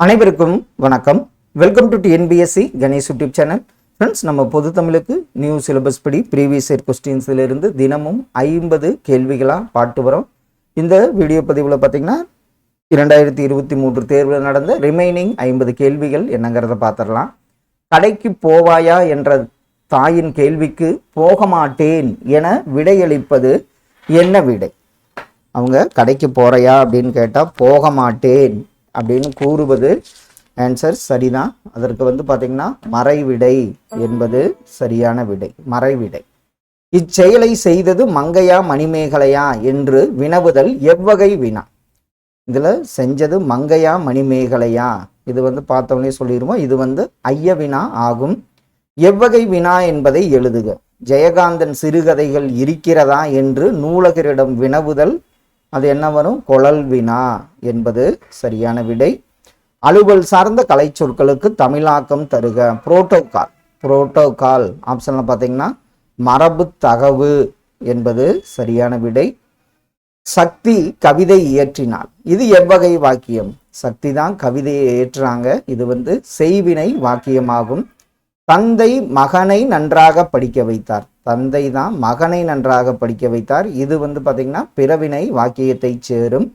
அனைவருக்கும் வணக்கம். Welcome to TNPSC Ganesh YouTube channel friends நம்ம பொது தமிழுக்கு நியூ சிலபஸ் படி ப்ரீவியஸ் இயர் கொஸ்டின்ஸ்லேருந்து தினமும் ஐம்பது கேள்விகளாக பாட்டு வரோம். இந்த வீடியோ பதிவில் பார்த்தீங்கன்னா இரண்டாயிரத்தி இருபத்தி மூன்று தேர்வில் நடந்த ரிமைனிங் ஐம்பது கேள்விகள் என்னங்கிறத பார்த்துடலாம் கடைக்கு போவாயா என்ற தாயின் கேள்விக்கு போக மாட்டேன் என விடையளிப்பது என்ன விடை? அவங்க கடைக்கு போறையா அப்படின்னு கேட்டால் போக மாட்டேன். அப்படின்னு கூறுவது ஆன்சர் சரிதான். அதற்கு வந்து பார்த்தீங்கன்னா மறைவிடை என்பது சரியான விடை மறைவிடை. இச்செயலை செய்தது மங்கையா மணிமேகலையா என்று வினவுதல் எவ்வகை வினா. இதில் செஞ்சது மங்கையா மணிமேகலையா. இது வந்து பார்த்தோன்னே சொல்லிடுவோம் இது வந்து ஐய வினா ஆகும். எவ்வகை வினா என்பதை எழுதுக. ஜெயகாந்தன் சிறுகதைகள் இருக்கிறதா என்று நூலகரிடம் வினவுதல் அது என்ன வரும்? குழல் வினா என்பது சரியான விடை. அலுவல் சார்ந்த கலை சொற்களுக்கு தமிழாக்கம் தருக. புரோட்டோகால். புரோட்டோகால். ஆப்ஷன்ல பார்த்தீங்கன்னா மரபு தகவு என்பது சரியான விடை. சக்தி கவிதை இயற்றினாள் இது எவ்வகை வாக்கியம்? சக்தி தான் கவிதையை ஏற்றுறாங்க இது வந்து செய்வினை வாக்கியமாகும். தந்தை மகனை நன்றாக படிக்க வைத்தார். தந்தை தான் மகனை நன்றாக படிக்க வைத்தார். இது வந்து பார்த்தீங்கன்னா பிறவினை வாக்கியத்தை சேரும்.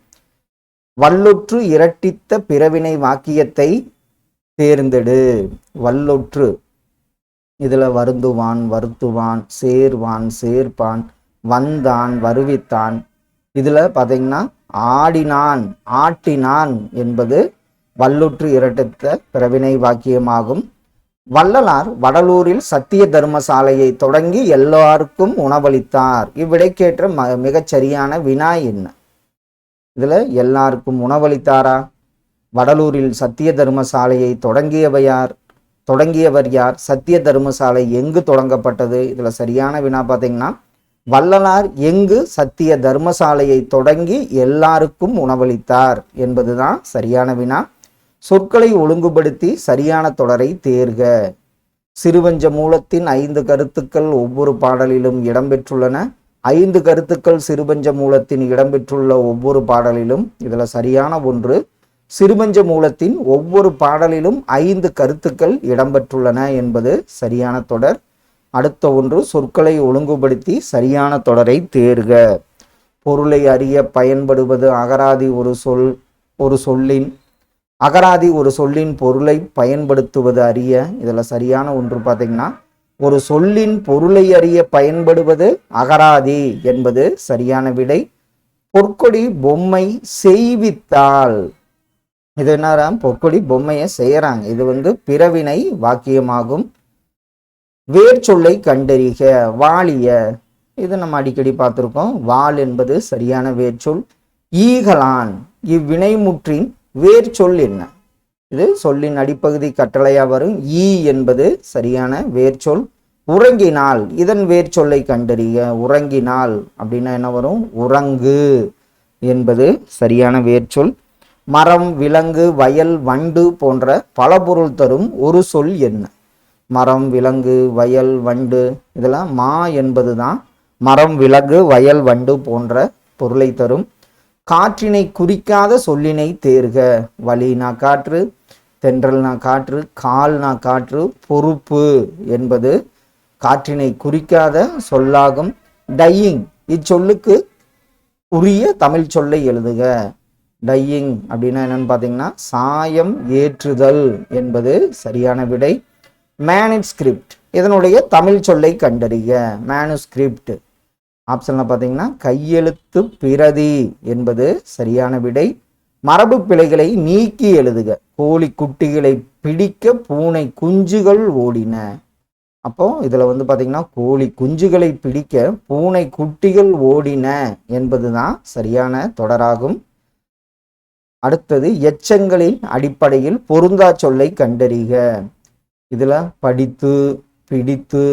வல்லொற்று இரட்டித்த பிறவினை வாக்கியத்தை தேர்ந்தெடு. வல்லொற்று. இதுல வருந்துவான் வருத்துவான் சேர்வான் சேர்ப்பான் வந்தான் வருவித்தான். இதுல பார்த்தீங்கன்னா ஆடினான் ஆட்டினான் என்பது வல்லொற்று இரட்டித்த பிறவினை வாக்கியமாகும். வள்ளலார் வடலூரில் சத்திய தர்மசாலையை தொடங்கி எல்லாருக்கும் உணவளித்தார். இவ்விடைக்கேற்ற ம மிகச் சரியான வினா என்ன? இதுல எல்லாருக்கும் உணவளித்தாரா? வடலூரில் சத்திய தர்மசாலையை தொடங்கியவர் யார்? தொடங்கியவர் யார்? சத்திய தர்மசாலை எங்கு தொடங்கப்பட்டது? இதுல சரியான வினா பார்த்தீங்கன்னா வள்ளலார் எங்கு சத்திய தர்மசாலையை தொடங்கி எல்லாருக்கும் உணவளித்தார் என்பதுதான் சரியான வினா. சொற்களை ஒழுங்குபடுத்தி சரியான தொடரை தேர்க. சிறுவஞ்ச மூலத்தின் ஐந்து கருத்துக்கள் ஒவ்வொரு பாடலிலும் இடம்பெற்றுள்ளன. ஐந்து கருத்துக்கள் சிறுபஞ்ச மூலத்தின் இடம்பெற்றுள்ள ஒவ்வொரு பாடலிலும் இதில் சரியான ஒன்று சிறுபஞ்ச மூலத்தின் ஒவ்வொரு பாடலிலும் ஐந்து கருத்துக்கள் இடம்பெற்றுள்ளன என்பது சரியான தொடர். அடுத்த ஒன்று சொற்களை ஒழுங்குபடுத்தி சரியான தொடரை தேர்க. பொருளை அறிய பயன்படுவது அகராதி ஒரு சொல் ஒரு சொல்லின் அகராதி ஒரு சொல்லின் பொருளை பயன்படுத்துவது அறிய இதில் சரியான ஒன்று பார்த்தீங்கன்னா ஒரு சொல்லின் பொருளை அறிய பயன்படுவது அகராதி என்பது சரியான விடை. பொற்கொடி பொம்மை செய்வித்தால் இது என்ன பொற்கொடி பொம்மையை செய்கிறாங்க இது வந்து பிறவினை வாக்கியமாகும். வேர் சொல்லை கண்டறிக வாளிய. இது நம்ம அடிக்கடி பார்த்துருக்கோம். வாள் என்பது சரியான வேர்ச்சொல் ஈகலான் இவ்வினைமுற்றின் வேர் சொல் என்ன? இது சொல்லின் அடிப்பகுதி கட்டளையா வரும். ஈ என்பது சரியான வேர்ச்சொல் உறங்கினால் இதன் வேர் சொல்லை கண்டறிய உறங்கினால் அப்படின்னா என்ன வரும்? உறங்கு என்பது சரியான வேர்ச்சொல் மரம் விலங்கு வயல் வண்டு போன்ற பல பொருள் தரும் ஒரு சொல் என்ன? மரம் விலங்கு வயல் வண்டு இதெல்லாம் மா என்பது தான் மரம் விலங்கு வயல் வண்டு போன்ற பொருளை தரும். காற்றினை குறிக்காத சொல்லினை தேர்க. வழினா காற்று தென்றல்னா காற்று கால்னா காற்று பொறுப்பு என்பது காற்றினை குறிக்காத சொல்லாகும். டையிங் இச்சொல்லுக்கு உரிய தமிழ் சொல்லை எழுதுக. டையிங் அப்படின்னா என்னன்னு பார்த்தீங்கன்னா சாயம் ஏற்றுதல் என்பது சரியான விடை. மேனுஸ்கிரிப்ட் இதனுடைய தமிழ் சொல்லை கண்டறிக. மேனுஸ்கிரிப்ட் ஆப்ஷனில் பார்த்தீங்கன்னா கையெழுத்து பிரதி என்பது சரியான விடை. மரபு பிழைகளை நீக்கி எழுதுக. கோழி குட்டிகளை பிடிக்க பூனை குஞ்சுகள் ஓடின. அப்போ இதில் வந்து பார்த்தீங்கன்னா கோழி குஞ்சுகளை பிடிக்க பூனை குட்டிகள் ஓடின என்பது தான் சரியான தொடராகும். அடுத்தது எச்சங்களின் அடிப்படையில் பொருந்தா சொல்லை கண்டறிக. இதில் படித்து பிடித்து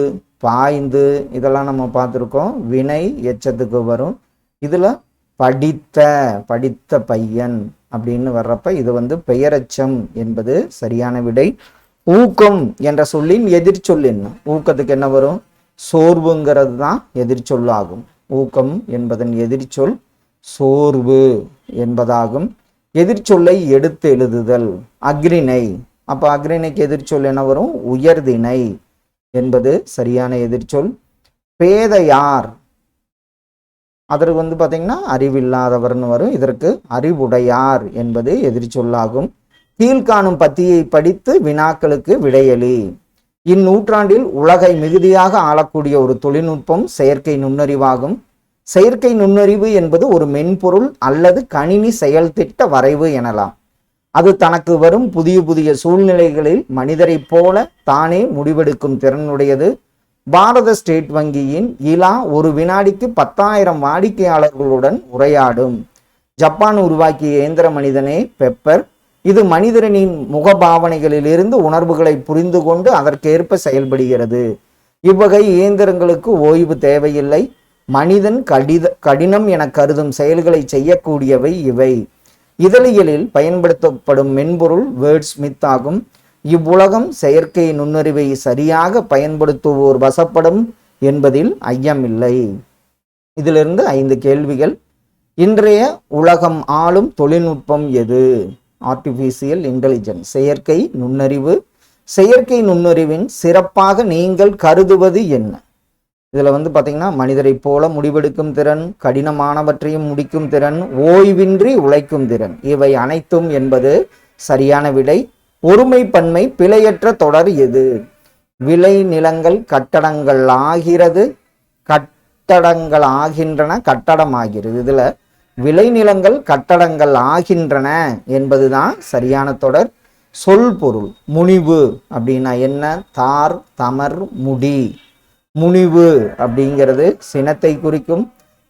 பாய்ந்து இதெல்லாம் நம்ம பார்த்துருக்கோம். வினை எச்சத்துக்கு வரும். இதில் படித்த படித்த பையன் அப்படின்னு வர்றப்ப இது வந்து பெயரச்சம் என்பது சரியான விடை. ஊக்கம் என்ற சொல்லின் எதிர்ச்சொல் என்ன? ஊக்கத்துக்கு என்ன வரும்? சோர்வுங்கிறது தான் எதிர்ச்சொல்லாகும் ஊக்கம் என்பதன் எதிர்ச்சொல் சோர்வு என்பதாகும். எதிர்ச்சொல்லை எடுத்து எழுதுதல் அக்ரிணை அப்போ அக்ரிணைக்கு எதிர்ச்சொல் என்ன வரும்? உயர்திணை. என்பது சரியான எதிர்ச்சொல். பேதையார். அதற்கு வந்து பார்த்தீங்கன்னா அறிவில்லாதவர்னு வரும். இதற்கு அறிவுடையார் என்பது எதிர்ச்சொல்லாகும். கீழ்காணும் பத்தியை படித்து வினாக்களுக்கு விடையளி இந்நூற்றாண்டில் உலகை மிகுதியாக ஆளக்கூடிய ஒரு தொழில்நுட்பம் செயற்கை நுண்ணறிவாகும். செயற்கை நுண்ணறிவு என்பது ஒரு மென்பொருள் அல்லது கணினி செயல்திட்ட வரைவு எனலாம். அது தனக்கு வரும் புதிய புதிய சூழ்நிலைகளில் மனிதரைப் போல தானே முடிவெடுக்கும் திறனுடையது. பாரத ஸ்டேட் வங்கியின் இலா ஒரு வினாடிக்கு பத்தாயிரம் வாடிக்கையாளர்களுடன் உரையாடும். ஜப்பான் உருவாக்கிய இயந்திர மனிதனே பெப்பர். இது மனிதனின் முகபாவனைகளிலிருந்து உணர்வுகளை புரிந்து கொண்டு அதற்கேற்ப செயல்படுகிறது. இவ்வகை இயந்திரங்களுக்கு ஓய்வு தேவையில்லை. மனிதன் கடித கடினம் என கருதும் செயல்களை செய்யக்கூடியவை இவை. இதழியலில் பயன்படுத்தப்படும் மென்பொருள் வேர்ட் ஸ்மித் ஆகும். இவ்வுலகம் செயற்கை நுண்ணறிவை சரியாக பயன்படுத்துவோர் வசப்படும் என்பதில் ஐயமில்லை. இதிலிருந்து ஐந்து கேள்விகள். இன்றைய உலகம் ஆளும் தொழில்நுட்பம் எது? ஆர்டிஃபிஷியல் இன்டெலிஜென்ஸ் செயற்கை நுண்ணறிவு. செயற்கை நுண்ணறிவின் சிறப்பாக நீங்கள் கருதுவது என்ன? இதில் வந்து பார்த்தீங்கன்னா மனிதரைப் போல முடிவெடுக்கும் திறன் கடினமானவற்றையும் முடிக்கும் திறன் ஓய்வின்றி உழைக்கும் திறன். இவை அனைத்தும் என்பது சரியான விடை. ஒருமை பன்மை பிழையற்ற தொடர் எது? விளை நிலங்கள் கட்டடங்கள் ஆகிறது கட்டடங்கள் ஆகின்றன கட்டடம் ஆகிறது இதில் விளைநிலங்கள் கட்டடங்கள் ஆகின்றன என்பதுதான் சரியான தொடர். சொல் பொருள் முனிவு அப்படின்னா என்ன? தார் தமர் முடி. முனிவு அப்படிங்கிறது சினத்தை குறிக்கும்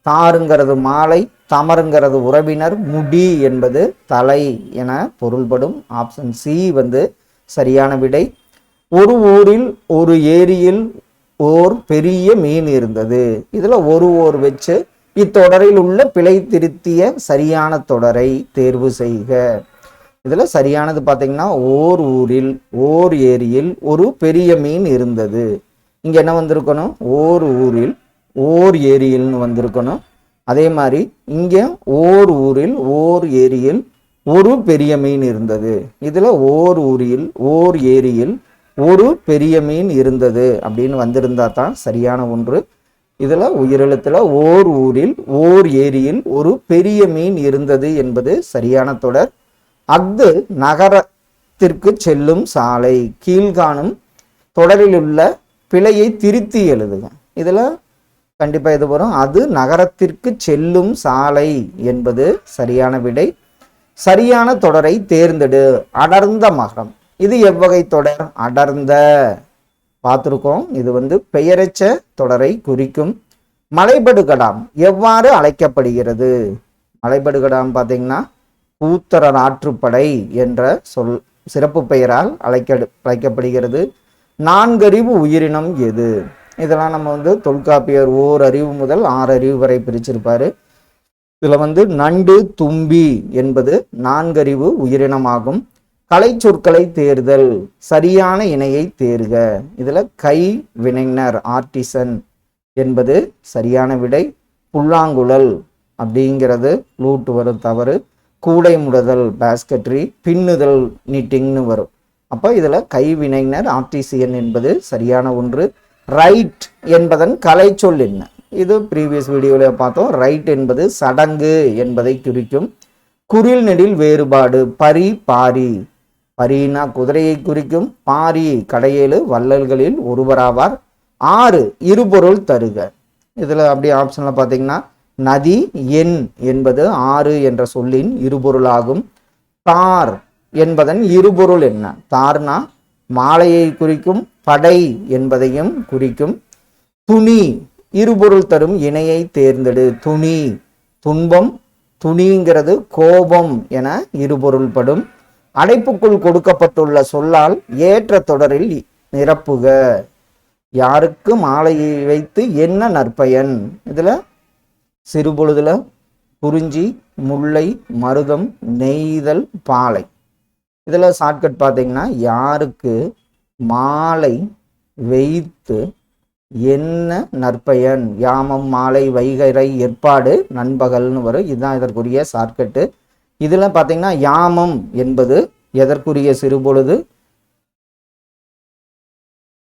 தாருங்கிறது மாலை தமருங்கிறது உறவினர் முடி என்பது தலை என பொருள்படும். ஆப்ஷன் சி வந்து சரியான விடை. ஒரு ஊரில் ஒரு ஏரியில் ஓர் பெரிய மீன் இருந்தது. இதில் ஒரு ஓர் வச்சு இத்தொடரில் உள்ள பிழை திருத்திய சரியான தொடரை தேர்வு செய்க. இதில் சரியானது பார்த்தீங்கன்னா ஓர் ஊரில் ஓர் ஏரியில் ஒரு பெரிய மீன் இருந்தது. இங்க என்ன வந்திருக்கணும்? ஓர் ஊரில் ஓர் ஏரியில்னு வந்திருக்கணும். அதே மாதிரி இங்க ஓர் ஊரில் ஓர் ஏரியில் ஒரு பெரிய மீன் இருந்தது. இதுல ஓர் ஊரில் ஓர் ஏரியில் ஒரு பெரிய மீன் இருந்தது அப்படின்னு வந்திருந்தா தான் சரியான ஒன்று. இதுல உயிரெழுத்துல ஓர் ஊரில் ஓர் ஏரியில் ஒரு பெரிய மீன் இருந்தது என்பது சரியான தொடர். அஃது நகரத்திற்கு செல்லும் சாலை கீழ்காணும் தொடரில் உள்ள பிழையை திருத்தி எழுதுக. இதில் கண்டிப்பாக இது வரும்? அது நகரத்திற்கு செல்லும் சாலை என்பது சரியான விடை. சரியான தொடரை தேர்ந்தெடு. அடர்ந்த மகரம். இது எவ்வகை தொடர்? அடர்ந்த. பார்த்துருக்கோம். இது வந்து பெயரச்ச தொடரை குறிக்கும். மலைபடுகடாம் எவ்வாறு அழைக்கப்படுகிறது? மலைபடுகடாம் பார்த்தீங்கன்னா கூத்தரர் ஆற்றுப்படை என்ற சொல் சிறப்பு பெயரால் அழைக்க அழைக்கப்படுகிறது. நான்கறிவு உயிரினம் எது? இதெல்லாம் நம்ம வந்து தொல்காப்பியர் ஓர் அறிவு முதல் ஆறு அறிவு வரை பிரிச்சிருப்பாரு. இதுல வந்து நண்டு தும்பி என்பது நான்கறிவு உயிரினமாகும். கலை சொற்களை தேர்தல் சரியான இணையை தேர்க. இதுல கை வினைஞர் ஆர்டிசன் என்பது சரியான விடை. புல்லாங்குழல் அப்படிங்கிறது லூட்டு வரும் தவறு. கூடை முடுதல் பேஸ்கட்ரி பின்னுதல் நீட்டிங்னு வரும். அப்போ இதில் கைவினைஞர் ஆர்டிசியன் என்பது சரியான ஒன்று. ரைட் என்பதன் கலை சொல் என்ன? இது ப்ரீவியஸ் வீடியோவில் பார்த்தோம். ரைட் என்பது சடங்கு என்பதை குறிக்கும். குரில் நெடில் வேறுபாடு பரி பாரி. பரினா குதிரையை குறிக்கும். பாரி கடையேழு வள்ளல்களில் ஒருவராவார். ஆறு இருபொருள் தருக. இதில் அப்படியே ஆப்ஷனில் பார்த்தீங்கன்னா நதி எண் என்பது ஆறு என்ற சொல்லின் இருபொருளாகும். தார் என்பதன் இருபொருள் என்ன? தார்னா மாலையை குறிக்கும் படை என்பதையும் குறிக்கும். துணி இருபொருள் தரும் இணையை தேர்ந்தெடு. துணி துன்பம் துணிங்கிறது கோபம் என இருபொருள்படும் அடைப்புக்குள் கொடுக்கப்பட்டுள்ள சொல்லால் ஏற்ற தொடரில் நிரப்புக. யாருக்கு மாலையை வைத்து என்ன நற்பயன்? இதில் சிறுபொழுதுல குறிஞ்சி முல்லை மருதம் நெய்தல் பாலை. இதில் ஷார்ட்கட் பார்த்தீங்கன்னா யாருக்கு மாலை வைத்து என்ன நற்பயன்? யாமம் மாலை வைகரை ஏற்பாடு நண்பகல்னு வரும். இதுதான் இதற்குரிய ஷார்ட்கட்டு இதில் பார்த்தீங்கன்னா யாமம் என்பது எதற்குரிய சிறுபொழுது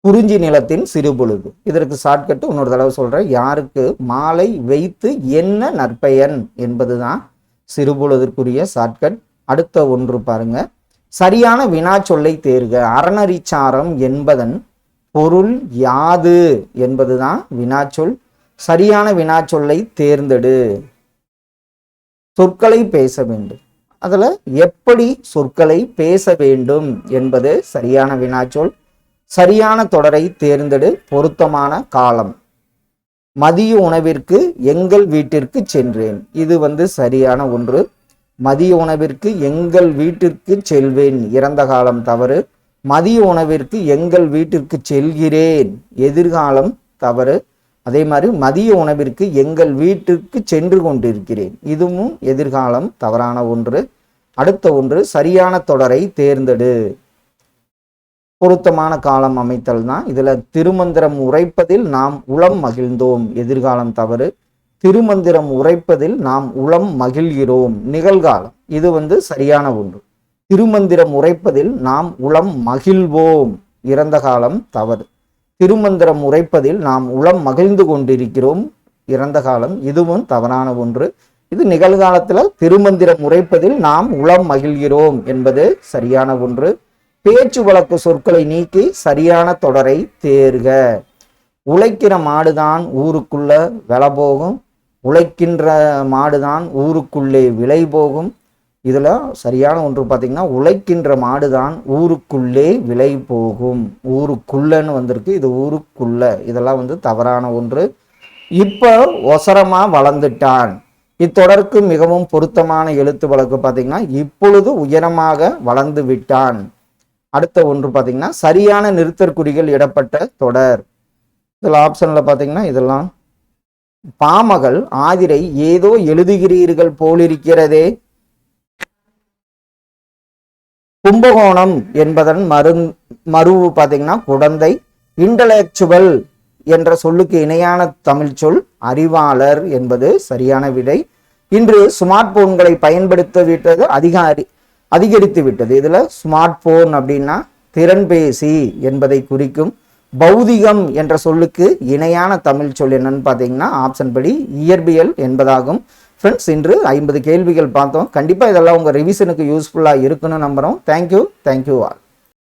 குறிஞ்சி நிலத்தின் சிறுபொழுது இதற்கு ஷார்ட்கட் இன்னொரு தடவை சொல்கிறேன் யாருக்கு மாலை வைத்து என்ன நற்பயன் என்பதுதான் சிறுபொழுதிற்குரிய ஷார்ட்கட் அடுத்த ஒன்று பாருங்கள் சரியான வினா சொல்லை தேர்க. அறநரிச்சாரம் என்பதன் பொருள் யாது என்பதுதான் வினாச்சொல் சரியான வினாச்சொல்லை தேர்ந்தெடு. சொற்களை பேச வேண்டும். அதில் எப்படி சொற்களை பேச வேண்டும் என்பது சரியான வினாச்சொல் சரியான தொடரை தேர்ந்தெடு. பொருத்தமான காலம். மதிய உணவிற்கு எங்கள் வீட்டிற்கு சென்றேன். இது வந்து சரியான ஒன்று. மதிய உணவிற்கு எங்கள் வீட்டிற்கு செல்வேன். இறந்த காலம் தவறு. மதிய உணவிற்கு எங்கள் வீட்டிற்கு செல்கிறேன். எதிர்காலம் தவறு. அதே மாதிரி மதிய உணவிற்கு எங்கள் வீட்டிற்கு சென்று கொண்டிருக்கிறேன். இதுவும் எதிர்காலம் தவறான ஒன்று. அடுத்த ஒன்று சரியான தொடரை தேர்ந்தெடு. பொருத்தமான காலம் அமைத்தல் தான் இதில் திருமந்திரம் உரைப்பதில் நாம் உளம் மகிழ்ந்தோம். எதிர்காலம் தவறு. திருமந்திரம் உரைப்பதில் நாம் உளம் மகிழ்கிறோம். நிகழ்காலம். இது வந்து சரியான ஒன்று. திருமந்திரம் உரைப்பதில் நாம் உளம் மகிழ்வோம். இறந்த காலம் தவறு. திருமந்திரம் உரைப்பதில் நாம் உளம் மகிழ்ந்து கொண்டிருக்கிறோம். இறந்த காலம் இதுவும் தவறான ஒன்று. இது நிகழ்காலத்தில் திருமந்திரம் உரைப்பதில் நாம் உளம் மகிழ்கிறோம் என்பது சரியான ஒன்று. பேச்சு வழக்கு சொற்களை நீக்கி சரியான தொடரை தேர்க. உழைக்கிற மாடுதான் ஊருக்குள்ள வில போகும். உழைக்கின்ற மாடுதான் ஊருக்குள்ளே விலை போகும். இதில் சரியான ஒன்று பார்த்தீங்கன்னா உழைக்கின்ற மாடு தான் ஊருக்குள்ளே விலை போகும். ஊருக்குள்ளன்னு வந்திருக்கு. இது ஊருக்குள்ள. இதெல்லாம் வந்து தவறான ஒன்று. இப்போ ஒசரமாக வளர்ந்துட்டான். இத்தொடருக்கு மிகவும் பொருத்தமான எழுத்து வழக்கு பார்த்திங்கன்னா இப்பொழுது உயரமாக வளர்ந்து விட்டான். அடுத்த ஒன்று பார்த்திங்கன்னா சரியான நிறுத்தற்குறிகள் இடப்பட்ட தொடர். இதில் ஆப்ஷனில் பார்த்திங்கன்னா இதெல்லாம் பாமகள் ஆதிரை ஏதோ எழுதுகிறீர்கள் போலிருக்கிறதே. கும்பகோணம் என்பதன் மரு மருவு பார்த்தீங்கன்னா குழந்தை இன்டலெக்சுவல் என்ற சொல்லுக்கு இணையான தமிழ் சொல் அறிவாளர் என்பது சரியான விடை. இன்று ஸ்மார்ட் போன்களை பயன்படுத்த விட்டது அதிகாரி அதிகரித்து விட்டது. இதுல ஸ்மார்ட் போன் அப்படின்னா திறன்பேசி என்பதை குறிக்கும். பௌதிகம் என்ற சொல்லுக்கு இணையான தமிழ் சொல் என்னன்னு பார்த்தீங்கன்னா ஆப்ஷன் படி இயற்பியல் என்பதாகும். ஃப்ரெண்ட்ஸ் இன்று ஐம்பது கேள்விகள் பார்த்தோம். கண்டிப்பாக இதெல்லாம் உங்கள் ரிவிஷனுக்கு யூஸ்ஃபுல்லாக இருக்குன்னு நம்புகிறோம் தேங்க்யூ தேங்க்யூ ஆல்